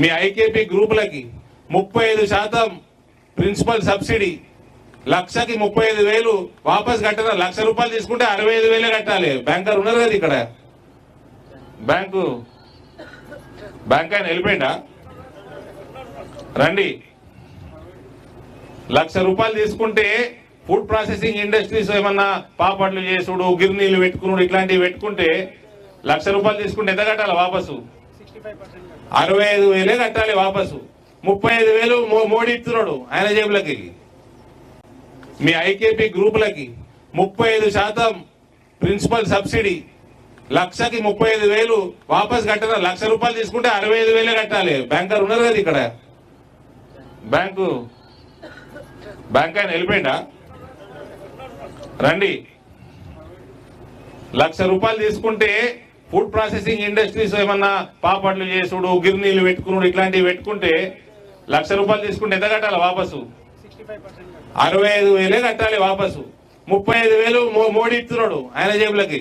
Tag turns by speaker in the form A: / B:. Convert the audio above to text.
A: మీ IKP గ్రూపులకి ముప్పై ఐదు శాతం ప్రిన్సిపల్ సబ్సిడీ లక్షకి ముప్పై ఐదు వేలు వాపస్ కట్టిన లక్ష రూపాయలు తీసుకుంటే అరవై ఐదు వేలే కట్టాలి. బ్యాంకర్ ఉన్నారు కదా ఇక్కడ? బ్యాంకు బ్యాంక్ ఆయన వెళ్ళిపోయిందా రండి. లక్ష రూపాయలు తీసుకుంటే ఫుడ్ ప్రాసెసింగ్ ఇండస్ట్రీస్ ఏమన్నా పాపడ్లు చేసుడు గిర్నీలు పెట్టుకున్నాడు ఇట్లాంటివి పెట్టుకుంటే లక్ష రూపాయలు తీసుకుంటే ఎంత కట్టాలి వాపసు? అరవై ఐదు వేలే కట్టాలి వాపసు. ముప్పై ఐదు వేలు మో- మోడీ ఇస్తున్నాడు ఆయన జేబులకి. మీ ఐకేపీ గ్రూపులకి ముప్పై ఐదు శాతం ప్రిన్సిపల్ సబ్సిడీ. లక్షకి ముప్పై ఐదు వేలు వాపస్ కట్టడం లక్ష రూపాయలు తీసుకుంటే అరవై ఐదు వేలే కట్టాలి. బ్యాంకర్ ఉన్నారు కదా ఇక్కడ. బ్యాంకు. బ్యాంక్ ఆయన వెళ్ళిపోయిందా రండి. లక్ష రూపాయలు తీసుకుంటే ఫుడ్ ప్రాసెసింగ్ ఇండస్ట్రీస్ ఏమన్నా పాపట్లు చేసుడు గిర్నీలు పెట్టుకున్నాడు ఇట్లాంటివి పెట్టుకుంటే లక్ష రూపాయలు తీసుకుంటే ఎంత కట్టాలి వాపసు? అరవై ఐదు వేలే కట్టాలి వాపసు. ముప్పై ఐదు వేలు మోడీ ఇస్తున్నాడు ఆయన జేబులకి.